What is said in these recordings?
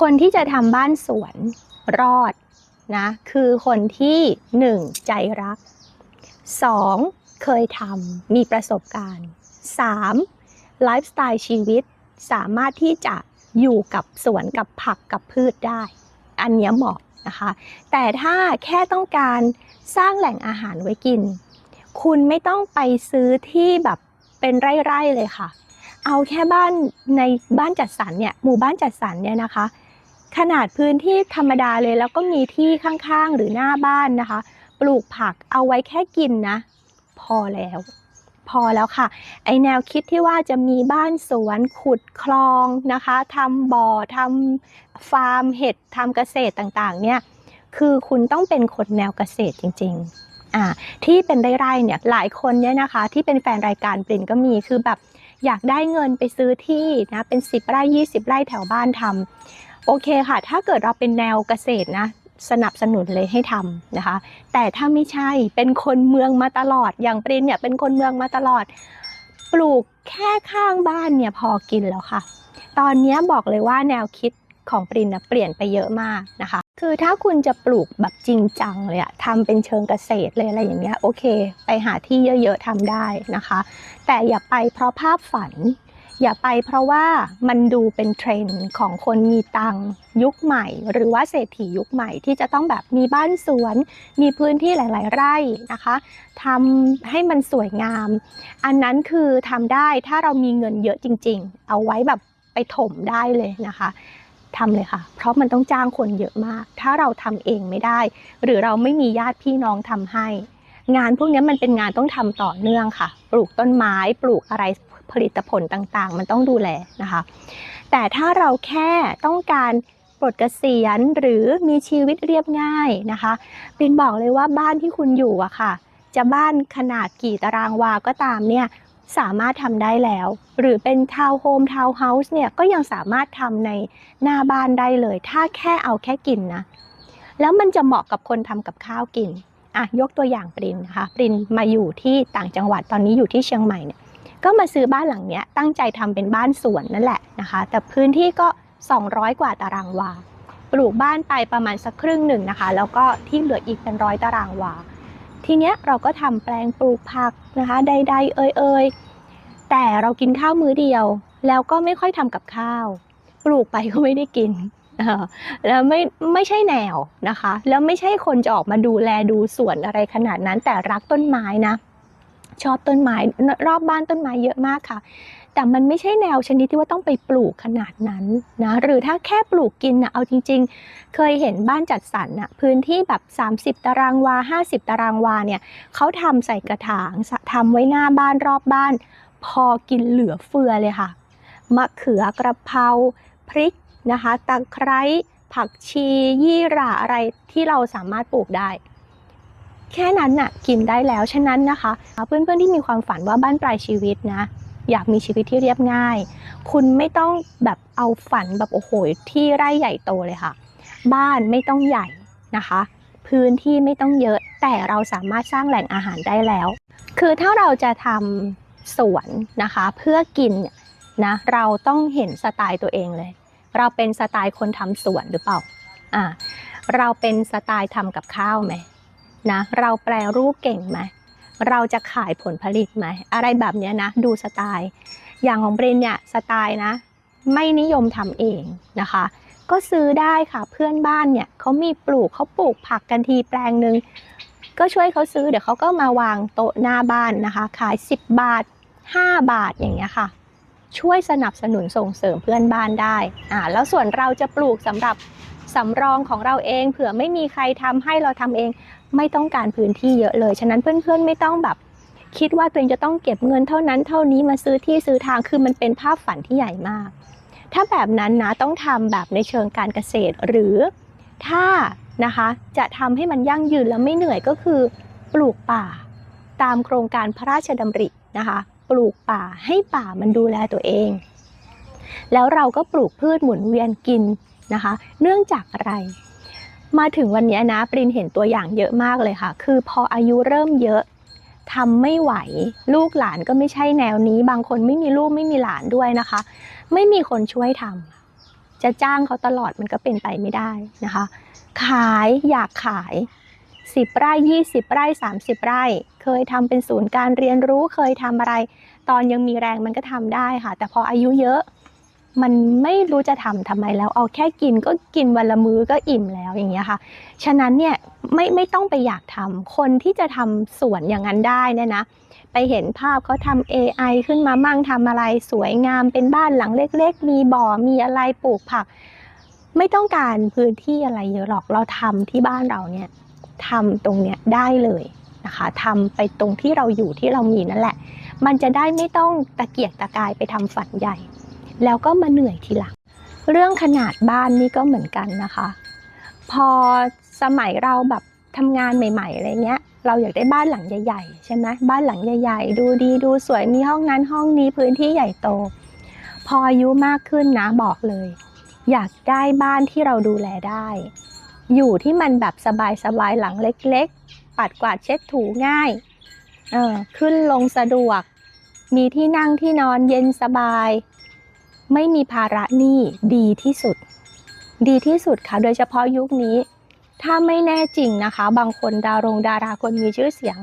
คนที่จะทำบ้านสวนรอดนะคือคนที่หนึ่งใจรักสองเคยทำมีประสบการณ์สามไลฟ์สไตล์ชีวิตสามารถที่จะอยู่กับสวนกับผักกับพืชได้ อันนี้เหมาะนะคะ แต่ถ้าแค่ต้องการสร้างแหล่งอาหารไว้กิน คุณไม่ต้องไปซื้อที่แบบเป็นไร่ๆเลยค่ะ เอาแค่บ้านในบ้านจัดสรรเนี่ยหมู่บ้านจัดสรรเนี่ยนะคะ ขนาดพื้นที่ธรรมดาเลย แล้วก็มีที่ข้างๆ หรือหน้าบ้านนะคะ ปลูกผักเอาไว้แค่กินนะ พอแล้ว พอแล้วค่ะ ไอแนวคิดที่ว่าจะมีบ้านสวนขุดคลองนะคะทำบ่อทำฟาร์มเห็ดทำเกษตรต่างๆ เนี่ย คือคุณต้องเป็นคนแนวเกษตรจริงๆอ่าที่เป็นไร่ๆเนี่ยหลายคนเนี่ยนะคะที่เป็นแฟนรายการปรินก็มีคือแบบอยากได้เงินไปซื้อที่นะเป็น 10 ไร่ 20 ไร่แถวบ้านทำ โอเคค่ะ ถ้าเกิดเราเป็นแนวเกษตรนะสนับสนุนเลยให้ทำนะคะ แต่ถ้าไม่ใช่เป็นคนเมืองมาตลอด อย่างปรินเนี่ยเป็นคนเมืองมาตลอด ปลูกแค่ข้างบ้านเนี่ยพอกินแล้วค่ะ ตอนนี้บอกเลยว่าแนวคิดของปรินนะเปลี่ยนไปเยอะมากนะคะ คือถ้าคุณจะปลูกแบบจริงจังเลยอะทำเป็นเชิงเกษตรเลยอะไรอย่างเงี้ยโอเค ไปหาที่เยอะๆทำได้นะคะ แต่อย่าไปเพราะภาพฝัน อย่าไปเพราะว่ามันดูเป็นเทรนด์ของคนมีตังยุคใหม่ หรือว่าเศรษฐียุคใหม่ที่จะต้องแบบมีบ้านสวน มีพื้นที่หลาย ๆ ไร่นะคะทำให้มันสวยงาม อันนั้นคือทำได้ถ้าเรามีเงินเยอะจริง ๆ เอาไว้แบบไปถมได้เลยนะคะทำเลยค่ะ เพราะมันต้องจ้างคนเยอะมาก ถ้าเราทำเองไม่ได้ หรือเราไม่มีญาติพี่น้องทำให้ งานพวกนี้มันเป็นงานต้องทำต่อเนื่องค่ะ ปลูกต้นไม้ ปลูกอะไร ผลิตผลต่างๆ มันต้องดูแลนะคะ แต่ถ้าเราแค่ต้องการปลดเกษียณหรือมีชีวิตเรียบง่ายนะคะปินบอกเลยว่าบ้านที่คุณอยู่อะค่ะ จะบ้านขนาดกี่ตารางวาก็ตามเนี่ยสามารถทำได้แล้ว หรือเป็นทาวน์โฮมทาวน์เฮาส์เนี่ยก็ยังสามารถทำในหน้าบ้านได้เลย ถ้าแค่เอาแค่กินนะ แล้วมันจะเหมาะกับคนทำกับข้าวกินอะยกตัวอย่างปรินนะคะปรินมาอยู่ที่ต่างจังหวัดตอนนี้อยู่ที่เชียงใหม่เนี่ย ก็มาซื้อบ้านหลังเนี้ยตั้งใจทำเป็นบ้านสวนนั่นแหละนะคะ แต่พื้นที่ก็ 200 กว่าตารางวา ปลูกบ้านไปประมาณสักครึ่งหนึ่งนะคะ แล้วก็ที่เหลืออีกเป็นร้อยตารางวา ทีเนี้ยเราก็ทำแปลงปลูกผักนะคะใดๆเอ่ยเอยแต่เรากินข้าวมื้อเดียว แล้วก็ไม่ค่อยทำกับข้าว ปลูกไปก็ไม่ได้กินแล้วไม่ไม่ใช่แนวนะคะ แล้วไม่ใช่คนจะออกมาดูแลดูสวนอะไรขนาดนั้น แต่รักต้นไม้นะ ชอบต้นไม้รอบบ้านต้นไม้เยอะมากค่ะ แต่มันไม่ใช่แนวชนิดที่ว่าต้องไปปลูกขนาดนั้นนะหรือถ้าแค่ปลูกกินนะเอาจริง ๆ เคยเห็นบ้านจัดสรรนะพื้นที่แบบ 30 ตารางวา 50 ตารางวาเนี่ยเขาทำใส่กระถางทำไว้หน้าบ้านรอบบ้าน พอกินเหลือเฟือเลยค่ะมะเขือกระเพราพริกนะคะตะไคร้ผักชียี่หร่าอะไรที่เราสามารถปลูกได้ แค่นั้นน่ะกินได้แล้วฉะนั้นนะคะ เพื่อนๆที่มีความฝันว่าบ้านปลายชีวิตนะ อยากมีชีวิตที่เรียบง่าย คุณไม่ต้องแบบเอาฝันแบบโอ้โหที่ไร่ใหญ่โตเลยค่ะ บ้านไม่ต้องใหญ่นะคะ พื้นที่ไม่ต้องเยอะแต่เราสามารถสร้างแหล่งอาหารได้แล้ว คือถ้าเราจะทำสวนนะคะ เพื่อกินเนี่ยนะเราต้องเห็นสไตล์ตัวเองเลย เราเป็นสไตล์คนทำสวนหรือเปล่าอ่าเราเป็นสไตล์ทำกับข้าวไหม นะ เราแปลรูปเก่งไหมเราจะขายผลผลิตไหมอะไรแบบเนี้ยนะ ดูสไตล์ อย่างของเบรนเนี่ยสไตล์นะ ไม่นิยมทำเองนะคะ ก็ซื้อได้ค่ะเพื่อนบ้านเนี่ยเขามีปลูกเขาปลูกผักกันทีแปลงหนึ่งก็ช่วยเขาซื้อเดี๋ยวเขาก็มาวางโต๊ะหน้าบ้านนะคะ ขาย 10 บาท 5 บาทอย่างเงี้ยค่ะ ช่วยสนับสนุนส่งเสริมเพื่อนบ้านได้อ่าแล้วส่วนเราจะปลูกสำหรับสำรองของเราเอง เผื่อไม่มีใครทำให้เราทำเอง ไม่ต้องการพื้นที่เยอะเลย ฉะนั้นเพื่อนๆไม่ต้องแบบคิดว่าตัวเองจะต้องเก็บเงินเท่านั้นเท่านี้มาซื้อที่ซื้อทางคือมันเป็นภาพฝันที่ใหญ่มาก ถ้าแบบนั้นนะต้องทำแบบในเชิงการเกษตร หรือถ้านะคะจะทำให้มันยั่งยืนและไม่เหนื่อยก็คือ ปลูกป่า ตามโครงการพระราชดำรินะคะ ปลูกป่าให้ป่ามันดูแลตัวเอง แล้วเราก็ปลูกพืชหมุนเวียนกินนะคะ เนื่องจากอะไร มาถึงวันนี้นะปรินเห็นตัวอย่างเยอะมากเลยค่ะ คือพออายุเริ่มเยอะทำไม่ไหว ลูกหลานก็ไม่ใช่แนวนี้ บางคนไม่มีลูกไม่มีหลานด้วยนะคะ ไม่มีคนช่วยทจะจ้างเขาตลอดมันก็เป็นไปไม่ได้นะคะ ขายอยากขาย10ไร่20ไร่30ไร่ เคยทำเป็นศูนย์การเรียนรู้เคยทำอะไร ตอนยังมีแรงมันก็ทำได้ค่ะ แต่พออายุเยอะ มันไม่รู้จะทำทำไมแล้ว เอาแค่กินก็กินวันละมื้อก็อิ่มแล้วอย่างเงี้ยค่ะ ฉะนั้นเนี่ยไม่ไม่ต้องไปอยากทำคนที่จะทำสวนอย่างนั้นได้เนี่ยนะ ไปเห็นภาพเขาทำ AI ขึ้นมามั่งทำอะไรสวยงามเป็นบ้านหลังเล็ก ๆ มีบ่อมีอะไรปลูกผัก ไม่ต้องการพื้นที่อะไรเยอะหรอกเราทำที่บ้านเราเนี่ยทำตรงเนี้ยได้เลยนะคะทำไปตรงที่เราอยู่ที่เรามีนั่นแหละ มันจะได้ไม่ต้องตะเกียกตะกายไปทำฝันใหญ่ แล้วก็มาเหนื่อยทีหลัง เรื่องขนาดบ้านนี่ก็เหมือนกันนะคะ พอสมัยเราแบบทำงานใหม่ ๆ อะไรเงี้ย เราอยากได้บ้านหลังใหญ่ๆ ใช่ไหมบ้านหลังใหญ่ ๆ ดูดีดูสวยมีห้องนั้นห้องนี้พื้นที่ใหญ่โต พออายุมากขึ้นนะบอกเลย อยากได้บ้านที่เราดูแลได้ อยู่ที่มันแบบสบายๆหลังเล็ก ๆ ปัดกวาดเช็ดถูง่ายเออขึ้นลงสะดวก มีที่นั่งที่นอนเย็นสบาย ไม่มีภาระหนี้ดีที่สุด ดีที่สุดค่ะ โดยเฉพาะยุคนี้ ถ้าไม่แน่จริงนะคะ บางคนดารงดาราคนมีชื่อเสียง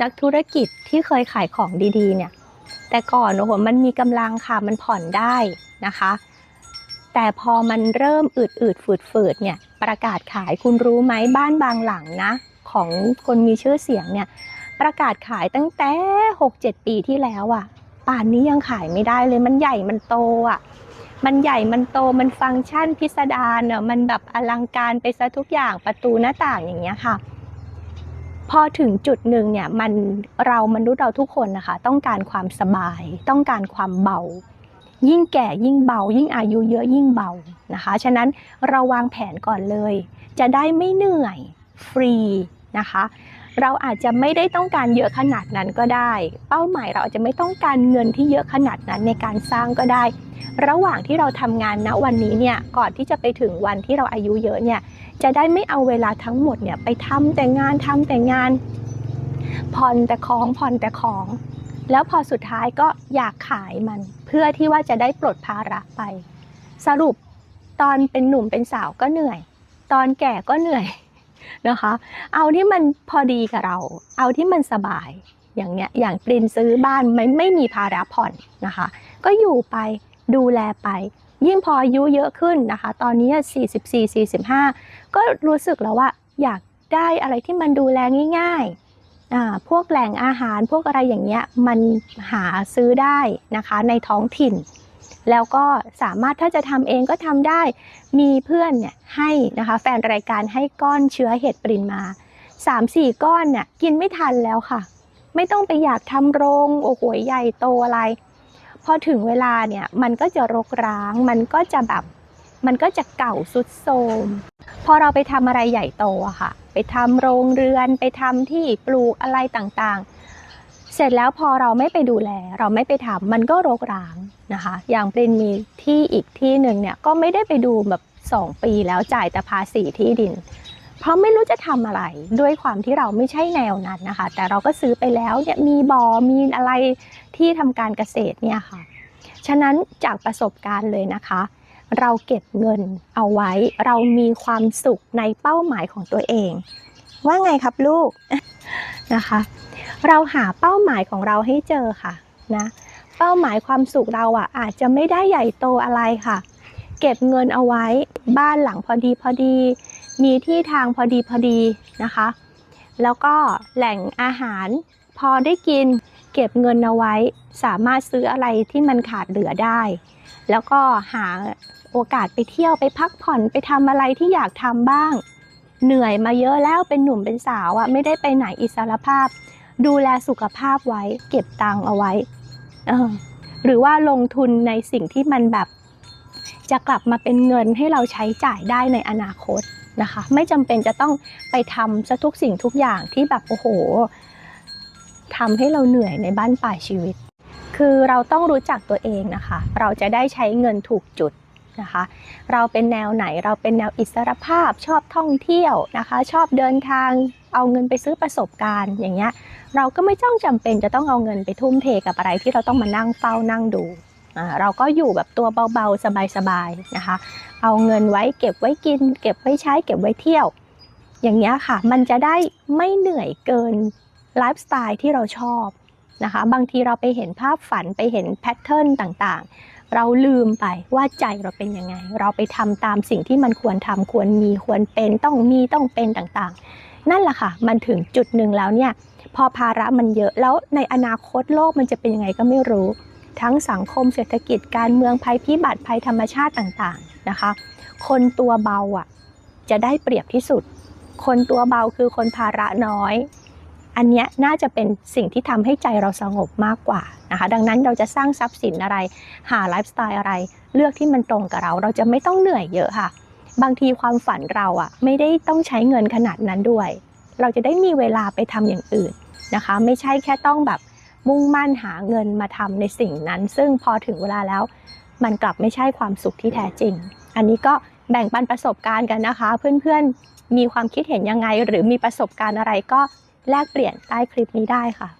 นักธุรกิจที่เคยขายของดีๆ เนี่ย แต่ก่อนโอ้โหมันมีกำลังค่ะมันผ่อนได้นะคะ แต่พอมันเริ่มอืดอืดฝืดฝืดๆเนี่ยประกาศขายคุณรู้ไหมบ้านบางหลังนะ ของคนมีชื่อเสียงเนี่ยประกาศขายตั้งแต่ 6-7 ปีที่แล้วอะ่ะ ป่านนี้ยังขายไม่ได้เลยมันใหญ่มันโตอะ่ะมันใหญ่มันโตมันฟังก์ชันพิสดารเน่ะมันแบบอลังการไปซะทุกอย่างประตูหน้าต่างอย่างเงี้ยค่ะ พอถึงจุดหนึ่งเนี่ยมันเรามนุษย์เราทุกคนนะคะ ต้องการความสบาย ต้องการความเบา ยิ่งแก่ยิ่งเบา ยิ่งอายุเยอะยิ่งเบานะคะ ฉะนั้นเราวางแผนก่อนเลย จะได้ไม่เหนื่อยฟรีนะคะ เราอาจจะไม่ได้ต้องการเยอะขนาดนั้นก็ได้ เป้าหมายเราอาจจะไม่ต้องการเงินที่เยอะขนาดนั้นในการสร้างก็ได้ ระหว่างที่เราทำงานณวันนี้เนี่ยก่อนที่จะไปถึงวันที่เราอายุเยอะเนี่ยจะได้ไม่เอาเวลาทั้งหมดเนี่ยไปทำแต่งานทำแต่งานผ่อนแต่ของผ่อนแต่ของ แล้วพอสุดท้ายก็อยากขายมัน เพื่อที่ว่าจะได้ปลดภาระไป สรุปตอนเป็นหนุ่มเป็นสาวก็เหนื่อย ตอนแก่ก็เหนื่อย นะคะ เอาที่มันพอดีกับเรา เอาที่มันสบาย อย่างเนี้ย อย่างปรินซื้อบ้านไม่ไม่มีภาระผ่อนนะคะ ก็อยู่ไปดูแลไป ยิ่งพออายุเยอะขึ้นนะคะ ตอนนี้ 44 45 ก็รู้สึกแล้วว่าอยากได้อะไรที่มันดูแลง่ายๆอ่าพวกแหล่งอาหารพวกอะไรอย่างเงี้ยมันหาซื้อได้นะคะในท้องถิ่น แล้วก็สามารถถ้าจะทำเองก็ทำได้ มีเพื่อนเนี่ยให้นะคะ แฟนรายการให้ก้อนเชื้อเห็ดปรินมา3-4 ก้อนเนี่ยกินไม่ทันแล้วค่ะ ไม่ต้องไปอยากทำโรงโอ้โหใหญ่โตอะไร พอถึงเวลาเนี่ยมันก็จะรกร้าง มันก็จะแบบมันก็จะเก่าสุดโทมพอเราไปทำอะไรใหญ่โตอะค่ะ ไปทำโรงเรือน ไปทำที่ปลูกอะไรต่างๆ เสร็จแล้วพอเราไม่ไปดูแล เราไม่ไปทำมันก็รกร้างนะคะ อย่างปรินมีที่อีกที่หนึ่งเนี่ยก็ไม่ได้ไปดูแบบสองปีแล้วจ่ายแต่ภาษีที่ดิน เพราะไม่รู้จะทำอะไรด้วยความที่เราไม่ใช่แนวนั้นนะคะ แต่เราก็ซื้อไปแล้วเนี่ยมีบอ่อมีอะไรที่ทำการเกษตรเนี่ยค่ะ ฉะนั้นจากประสบการณ์เลยนะคะ เราเก็บเงินเอาไว้ เรามีความสุขในเป้าหมายของตัวเอง ว่าไงครับลูกนะคะ เราหาเป้าหมายของเราให้เจอค่ะนะเป้าหมายความสุขเราอะอาจจะไม่ได้ใหญ่โตอะไรค่ะ เก็บเงินเอาไว้บ้านหลังพอดีพอดี มีที่ทางพอดีพอดีนะคะ แล้วก็แหล่งอาหารพอได้กินเก็บเงินเอาไว้สามารถซื้ออะไรที่มันขาดเหลือได้ แล้วก็หาโอกาสไปเที่ยวไปพักผ่อนไปทำอะไรที่อยากทำบ้าง เหนื่อยมาเยอะแล้วเป็นหนุ่มเป็นสาวอะไม่ได้ไปไหนอิสรภาพ ดูแลสุขภาพไว้ เก็บตังเอาไว้ เออ หรือว่าลงทุนในสิ่งที่มันแบบ จะกลับมาเป็นเงินให้เราใช้จ่ายได้ในอนาคตนะคะ ไม่จำเป็นจะต้องไปทำซะทุกสิ่งทุกอย่างที่แบบโอ้โหทำให้เราเหนื่อยในบ้านปลายชีวิต คือเราต้องรู้จักตัวเองนะคะ เราจะได้ใช้เงินถูกจุด นะคะ เราเป็นแนวไหนเราเป็นแนวอิสรภาพชอบท่องเที่ยวนะคะ ชอบเดินทางเอาเงินไปซื้อประสบการณ์อย่างเงี้ยเราก็ไม่ต้องจำเป็นจะต้องเอาเงินไปทุ่มเทกับอะไรที่เราต้องมานั่งเฝ้านั่งดูเราก็อยู่แบบตัวเบาๆ สบายๆนะคะ เอาเงินไว้เก็บไว้กิน เก็บไว้ใช้เก็บไว้เที่ยว อย่างเงี้ยค่ะ มันจะได้ไม่เหนื่อยเกินไลฟ์สไตล์ที่เราชอบนะคะ บางทีเราไปเห็นภาพฝันไปเห็นแพทเทิร์นต่างๆ เราลืมไปว่าใจเราเป็นยังไง เราไปทำตามสิ่งที่มันควรทำควรมีควรเป็นต้องมีต้องเป็นต่างๆ นั่นแหละค่ะ มันถึงจุดหนึ่งแล้วเนี่ยพอภาระมันเยอะแล้วในอนาคตโลกมันจะเป็นยังไงก็ไม่รู้ ทั้งสังคมเศรษฐกิจการเมืองภัยพิบัติภัยธรรมชาติต่างๆนะคะ คนตัวเบาอะจะได้เปรียบที่สุด คนตัวเบาคือคนภาระน้อย อันนี้น่าจะเป็นสิ่งที่ทำให้ใจเราสงบมากกว่านะคะ ดังนั้นเราจะสร้างทรัพย์สินอะไร หาไลฟ์สไตล์อะไร เลือกที่มันตรงกับเรา เราจะไม่ต้องเหนื่อยเยอะค่ะ บางทีความฝันเราอะไม่ได้ต้องใช้เงินขนาดนั้นด้วย เราจะได้มีเวลาไปทำอย่างอื่นนะคะ ไม่ใช่แค่ต้องแบบมุ่งมั่นหาเงินมาทำในสิ่งนั้น ซึ่งพอถึงเวลาแล้ว มันกลับไม่ใช่ความสุขที่แท้จริง อันนี้ก็แบ่งปันประสบการณ์กันนะคะ เพื่อนๆมีความคิดเห็นยังไง หรือมีประสบการณ์อะไรก็ แลกเปลี่ยนใต้คลิปนี้ได้ค่ะ